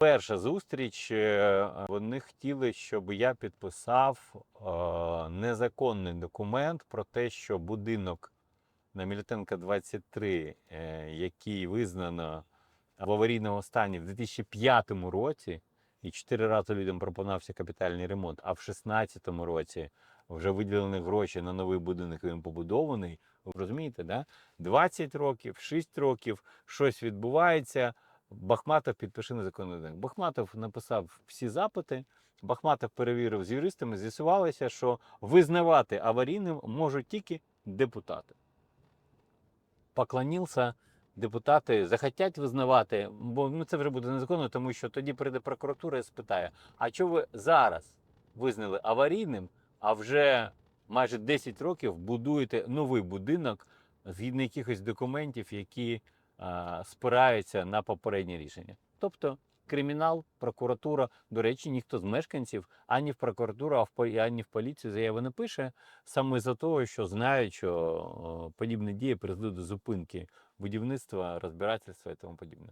Перша зустріч. е, Вони хотіли, щоб я підписав е, незаконний документ про те, що будинок на Мілітенка 23, е, який визнано в аварійному стані в 2005 році, і чотири рази людям пропонувався капітальний ремонт, а в 2016 році вже виділені гроші на новий будинок, він побудований. Ви розумієте, да? 20 років, 6 років, щось відбувається. Бахматов підпише незаконний будинок. Бахматов написав всі запити. Бахматов перевірив з юристами, з'ясувалося, що визнавати аварійним можуть тільки депутати. Поклонився, депутати захотять визнавати, бо ну, це вже буде незаконно, тому що тоді прийде прокуратура і спитає: а чого ви зараз визнали аварійним, а вже майже 10 років будуєте новий будинок згідно якихось документів, які спираються на попереднє рішення. Тобто кримінал, прокуратура, до речі, ніхто з мешканців ані в прокуратуру, ані в поліцію заяви не пише, саме за того, що знають, що подібні дії призведуть до зупинки будівництва, розбирательства і тому подібне.